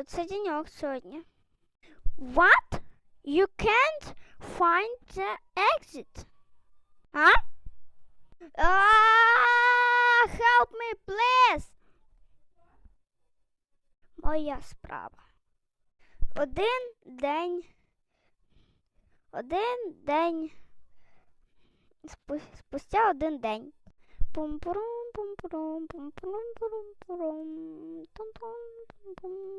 Оце деньок сьогодні. What? You can't find the exit. А? Ah, help me, please. Моя справа. Один день. Один день. Спустя один день. Пум-пурум, пум-пурум, пум-пурум, пурум-пурум. Тум-тум, пум-пум,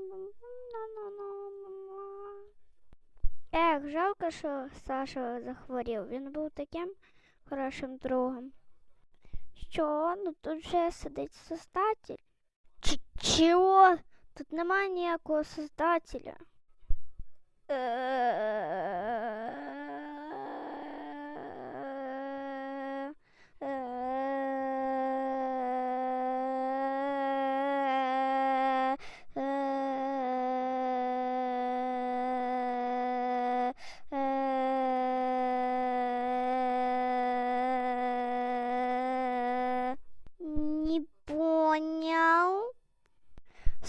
Ех, жалко, що Саша захворів. Він був таким хорошим другом. Що? Ну тут же сидить создатель. Чого? Тут немає ніякого создателя. Е,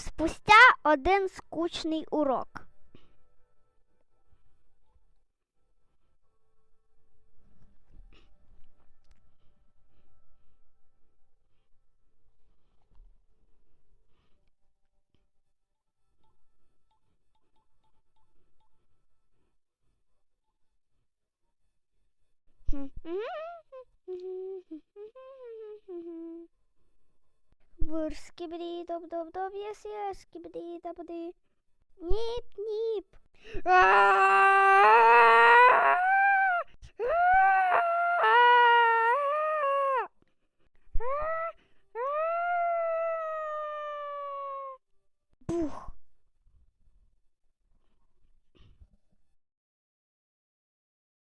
Спустя один скучний урок. Бур скибиди доп доп доп yes yes скибиди дабади. Ніп ніп.